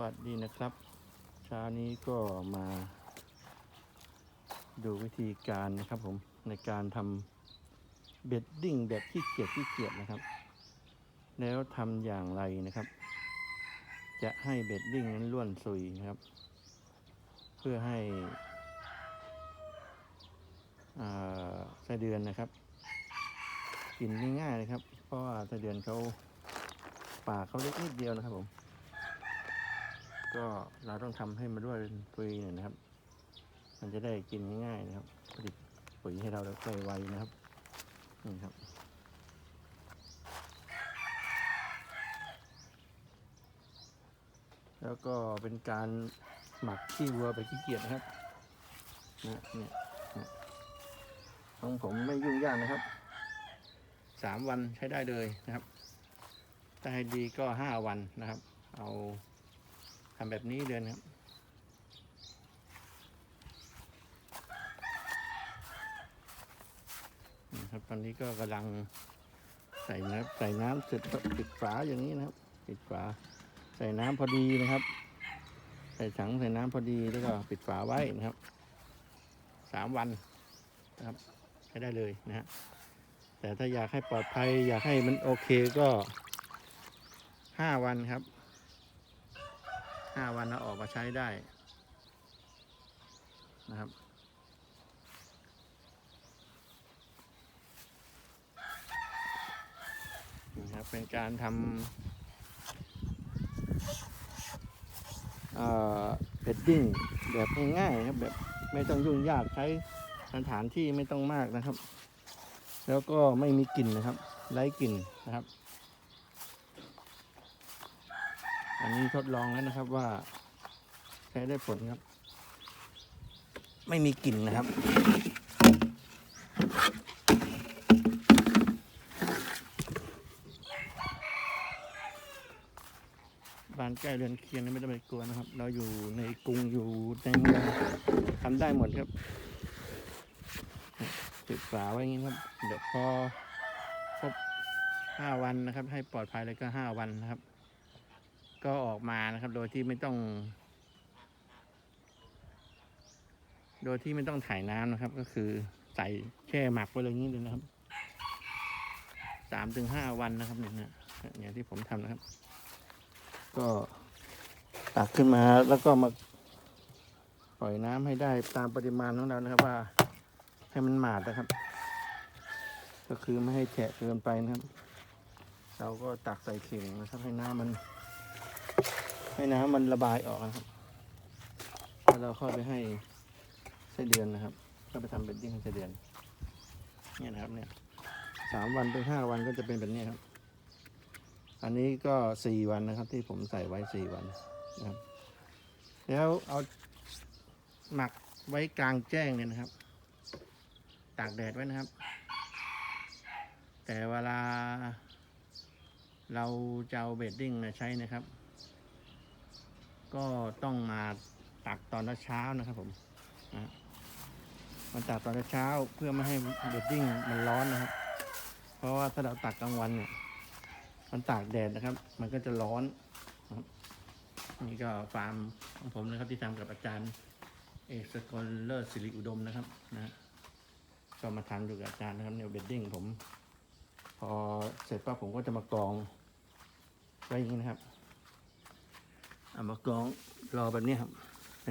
วัสดีนะครับ เช้านี้ก็มาดูวิธีการนะครับผมในการทำเบ็ดดิ้งแบบขี้เกียจขี้เกียจนะครับ แล้วทำอย่างไรนะครับ จะให้เบ็ดดิ้งนั้นล้วนซุยนะครับ เพื่อให้ไส้เดือนนะครับ กินง่ายๆนะครับ เพราะว่าไส้เดือนเขาปากเขาเล็กนิดเดียวนะครับผม ก็เราต้องทำให้มันด้วยปุยหน่อยนะครับ มันจะได้กินง่ายๆนะครับ ผลิตปุ๋ยให้เราได้ไวๆนะครับนี่ครับแล้วก็เป็นการหมักขี้วัวไปขี้เกียจนะครับนะเนี่ยนะของผมไม่ยุ่งยากนะครับ สามวันใช้ได้เลยนะครับ ถ้าให้ดีก็ห้าวันนะครับ เอา ทำแบบนี้เดือนครับนะครับตอนนี้ก็กำลังใส่น้ำใส่น้ำเสร็จปิดฝาอย่างนี้นะครับ ปิดฝา ใส่น้ำพอดีนะครับ ใส่ถังใส่น้ำพอดีแล้วก็ปิดฝาไว้นะครับสามวันนะครับใช้ได้เลยนะฮะแต่ถ้าอยากให้ปลอดภัย อยากให้มันโอเคก็ห้าวันครับ ห้าวันเราออกมาใช้ได้นะครับ นี่ครับ เป็นการทำเอ่อเพดดิ้งแบบง่ายๆครับ แบบไม่ต้องยุ่งยากใช้สถานที่ไม่ต้องมากนะครับ แล้วก็ไม่มีกลิ่นนะครับ ไร้กลิ่นนะครับ อันนี้ทดลองแล้วนะครับว่าใช้ได้ผลครับ ไม่มีกลิ่นนะครับ บ้านใกล้เรือนเคียงนี่ไม่ต้องไปกลัวนะครับ เราอยู่ในกรุงอยู่ในเมืองทำได้หมดครับปิดฝาไว้อย่างนี้ครับ เดี๋ยวพอครบห้าวันนะครับ ให้ปลอดภัยเลยก็ห้าวันนะครับ ก็ออกมานะครับ โดยที่ไม่ต้อง โดยที่ไม่ต้องถ่ายน้ำนะครับ ก็คือใส่แช่หมักไว้เลยงนี้เลยนะครับสามถึงห้าวันนะครับเนี่ยนะอย่างที่ผมทำนะครับ ก็ตักขึ้นมาแล้วก็มาปล่อยน้ำให้ได้ตามปริมาณของเรานะครับ ว่าให้มันหมาดนะครับ ก็คือไม่ให้แฉะเกินไปนะครับ เราก็ตักใส่เข่งนะครับ ให้น้ำมัน ให้น้ำมันระบายออกนะครับแล้วเราเข้าไปให้ไส้เดือนนะครับ ก็ไปทำเบดดิ้งให้ไส้เดือน เนี่ยนะครับเนี่ยสามวันถึงห้าวันก็จะเป็นแบบนี้ครับ อันนี้ก็สี่วันนะครับ ที่ผมใส่ไว้สี่วันนะครับ แล้วเอาหมักไว้กลางแจ้งเนี่ยนะครับ ตากแดดไว้นะครับ แต่เวลาเราจะเอาเบดดิ้งมาใช้นะครับ ก็ต้องมาตักตอนเช้านะครับผมนะมาตักตอนเช้าเพื่อไม่ให้เบดดิ้งมันร้อนนะครับ เพราะว่าถ้าเราตักกลางวันเนี่ยมันตากแดดนะครับ มันก็จะร้อนนี่ก็ฟาร์มของผมนะครับ ที่ทำกับอาจารย์ เอกสกลเลิศสิริอุดมนะครับนะฮะก็มาทำอยู่กับอาจารย์นะครับเนี่ยเบดดิ้งผม พอเสร็จปั๊บผมก็จะมากรองไว้อย่างนี้นะครับ เอามากรองรอแบบนี้ครับ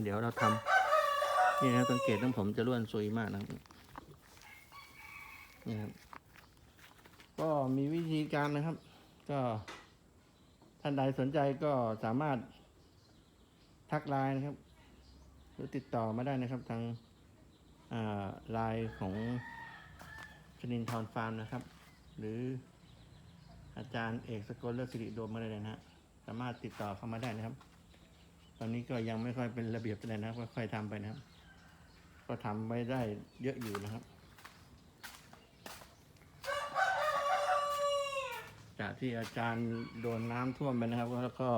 เดี๋ยวเราทำนี่นะสังเกตของผมจะล้วนซุยมากนะครับนี่ครับ ก็มีวิธีการนะครับ ก็ท่านใดสนใจก็สามารถทักไลน์นะครับ หรือติดต่อมาได้นะครับทางไลน์ของชนินทรฟาร์มนะครับ หรืออาจารย์เอกสกลเลิศสิริโดมมาได้เลยนะฮะสามารถติดต่อเข้ามาได้นะครับ ตอนนี้ก็ยังไม่ค่อยเป็นระเบียบอะไรนะค่อยๆทำไปนะครับ ก็ทำไว้ได้เยอะอยู่นะครับ จากที่อาจารย์โดนน้ำท่วมไปนะครับแล้วก็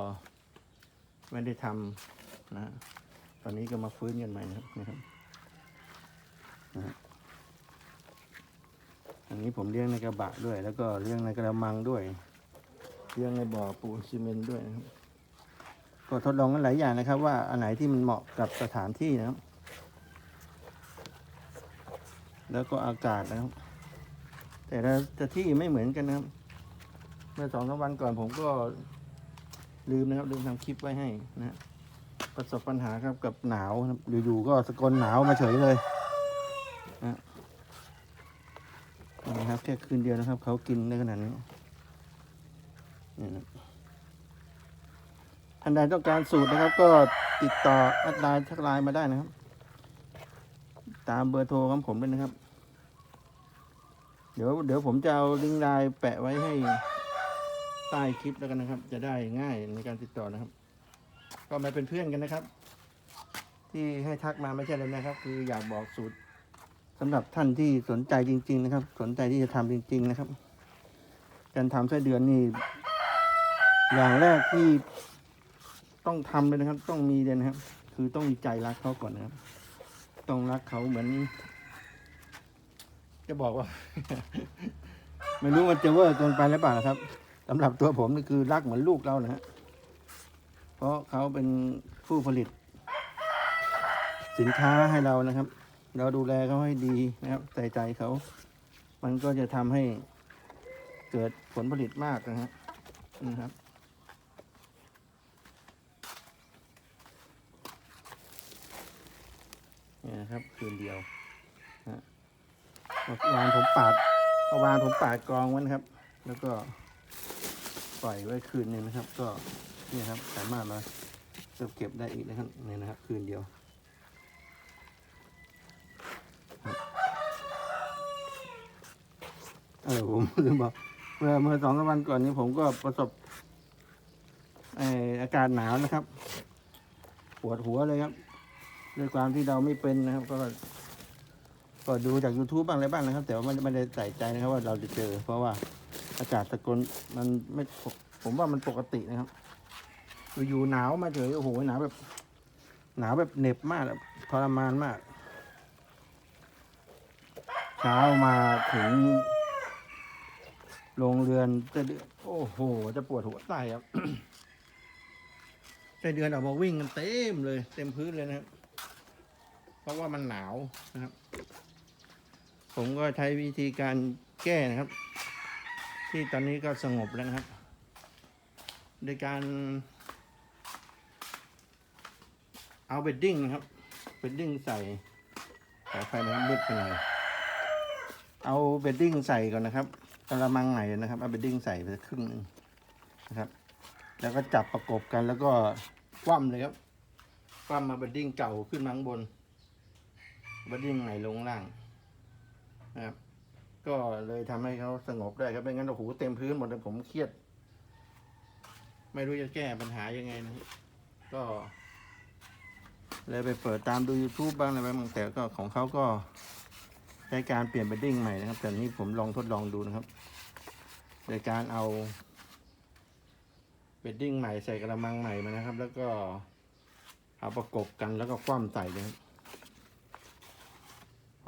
ไม่ได้ทำนะตอนนี้ก็มาฟื้นกันใหม่นะครับนะครับนะฮะอันนี้ผมเลี้ยงในกระบะด้วย แล้วก็เลี้ยงในกระมังด้วยเลี้ยงในบ่อปูนซีเมนต์ด้วยนะครับ ก็ทดลองกันหลายอย่างนะครับ ว่าอันไหนที่มันเหมาะกับสถานที่นะครับ แล้วก็อากาศนะครับ แต่ละแต่ที่ไม่เหมือนกันนะครับ เมื่อสองสามวันก่อนผมก็ลืมนะครับ ลืมทำคลิปไว้ให้นะประสบปัญหาครับกับหนาวนะครับอยู่ๆก็สกลหนาวมาเฉยเลยนะนะครับแค่คืนเดียวนะครับ เขากินได้ขนาดนี้นี่นะ ท่านใดต้องการสูตรนะครับ ก็ติดต่อแอดไลน์ทักไลน์มาได้นะครับ ตามเบอร์โทรของผมด้วยนะครับ เดี๋ยวเดี๋ยวผมจะเอาลิงก์ไลน์แปะไว้ให้ใต้คลิปแล้วกันนะครับ จะได้ง่ายในการติดต่อนะครับ ก็มาเป็นเพื่อนกันนะครับ ที่ให้ทักมาไม่ใช่เลยนะครับ คืออยากบอกสูตรสำหรับท่านที่สนใจจริง ๆ นะครับ สนใจที่จะทำจริง ๆ นะครับ การทำไส้เดือนนี่อย่างแรกที่ ต้องทำเลยนะครับ ต้องมีเลยนะครับ คือต้องมีใจรักเขาก่อนนะครับ ต้องรักเขาเหมือน จะบอกว่า ไม่รู้มันจะเวอร์เกินไปหรือเปล่านะครับสำหรับตัวผมนี่คือรักเหมือนลูกเรานะฮะเพราะเขาเป็นผู้ผลิต สินค้าให้เรานะครับ เราดูแลเขาให้ดีนะครับ ใส่ใจเขา มันก็จะทำให้เกิดผลผลิตมากนะฮะนะครับ นะครับ คืนเดียวนะฮะเมื่อวานผมปาดเมื่อวานผมปาดกรองไว้นะครับ แล้วก็ปล่อยไว้คืนหนึงนะครับ ก็นี่ครับสามารถมาเก็บเก็บได้อีกนะครับเนี่ยนะครับ คืนเดียวเออผมลืมบอกเมื่อเมื่อสองสามวันก่อนนี้ผมก็ประสบเอ่ออากาศหนาวนะครับ ปวดหัวเลยครับ ด้วยความที่เราไม่เป็นนะครับ ก็ ก็ดูจาก YouTube บ้างอะไรบ้างนะครับ แต่ว่าไม่ไม่ได้ใส่ใจนะครับว่าเราจะเจอ เพราะว่าอากาศสกลมันไม่ผมว่ามันปกตินะครับอยู่หนาวมาเฉยโอ้โหหนาวแบบ หนาวแบบเหน็บมากแบบทรมานมาก เช้ามาถึงโรงเรือนจะเดือนโอ้โห จะปวดหัวตายครับไส้เดือนออกมาวิ่งกันเต็มเลย เต็มพื้นเลยนะครับ ราะว่ามันหนาวนะครับ ผมก็ใช้วิธีการแก้นะครับ ที่ตอนนี้ก็สงบแล้วนะครับ โดยการ เอาเบดดิ้งนะครับเบดดิ้งใส่ขอไฟนะครับมืดไปหน่อยเอาเบดดิ้งใส่ก่อนนะครับกระมังไหนนะครับ เอาเบดดิ้งใส่ไปครึ่งหนึงนะครับ แล้วก็จับประกบกันแล้วก็คว่ำเลยครับคว่ำมาเบดดิ้งเก่าขึ้นมาข้างบน บดดิ้งใหม่ลงล่างนะครับ ก็เลยทำให้เขาสงบได้ครับไม่งั้นโอ้โหเต็มพื้นหมดเลยผมเครียด ไม่รู้จะแก้ปัญหายังไงนะครับก็ เลยไปเปิดตามดู YouTube บ้างอะไรบ้างแต่ก็ของเขาก็ใช้การเปลี่ยนเบดดิ้งใหม่นะครับ แต่นี้ผมลองทดลองดูนะครับโดยการเอาเบดดิ้งใหม่ใส่กระมังใหม่มานะครับ แล้วก็เอาประกบกันแล้วก็คว่ำใส่เลยครับ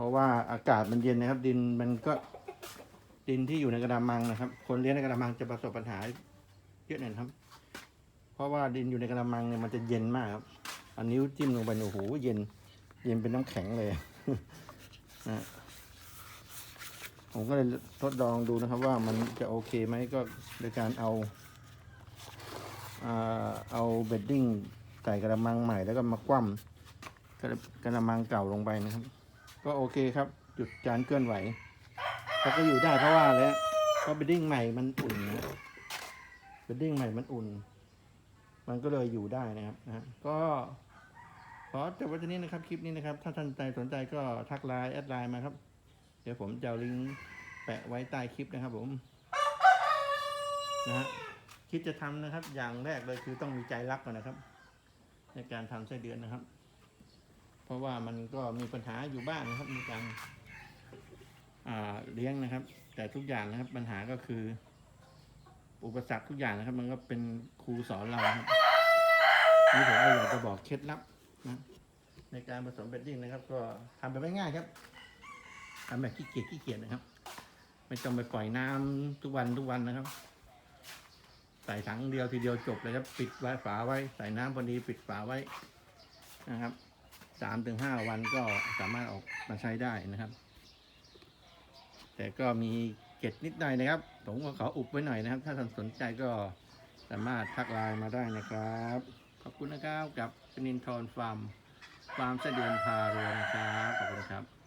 ราะว่าอากาศมันเย็นนะครับ ดินมันก็ดินที่อยู่ในกระดามังนะครับ คนเลี้ยงในกระดามังจะประสบปัญหาเยอะหน่อยครับ เพราะว่าดินอยู่ในกระดามังเนี่ยมันจะเย็นมากครับอันนิ้วจิ้มลงไปโอ้โหเย็น เย็นเป็นน้ำแข็งเลยนะผมก็เลยทดลองดูนะครับ ว่ามันจะโอเคไหมก็โดยการเอาเอาเบดดิ้งใส่กระมังใหม่แล้วก็มาคว่ำกระกระมังเก่าลงไปนะครับ ก็โอเคครับ หยุดการเคลื่อนไหวแล้วก็อยู่ได้เพราะว่าแล้วเพราะเบดดิ้งใหม่มันอุ่นนะเบดดิ้งใหม่มันอุ่น มันก็เลยอยู่ได้นะครับนะก็ขอจบไว้ที่นี้นะครับคลิปนี้นะครับ ถ้าท่านใจสนใจก็ทักไลน์แอดไลน์มาครับ เดี๋ยวผมจะเอาลิงก์แปะไว้ใต้คลิปนะครับผมนะฮะคิดจะทำนะครับ อย่างแรกเลยคือต้องมีใจรักก่อนนะครับ ในการทำไส้เดือนนะครับ ราะว่ามันก็มีปัญหาอยู่บ้างนะครับในการเลี้ยงนะครับ แต่ทุกอย่างนะครับปัญหาก็คือ อุปสรรคทุกอย่างนะครับ มันก็เป็นครูสอนเราครับนี่ผมก็อยากจะบอกเคล็ดลับนะในการผสมเบดดิ้งนะครับ ก็ทำไปไม่ง่ายครับทำแบบขี้เกียจขี้เกียจนะครับ ไม่ต้องไปปล่อยน้ำทุกวันทุกวันนะครับไปส่ถังเดียวทีเดียวจบเลยครับ ปิดไว้ฝาไว้ ใส่น้ำพอดีปิดฝาไว้นะครับ สามถึงห้าวันก็สามารถออกมาใช้ได้นะครับ แต่ก็มีเกล็ดนิดหน่อยนะครับผมก็ขออุบไว้หน่อยนะครับ ถ้าท่านสนใจก็สามารถทักไลน์มาได้นะครับ ขอบคุณนะครับกับนินทรฟาร์มฟาร์มเสดียนพาเรือนะครับขอบคุณครับ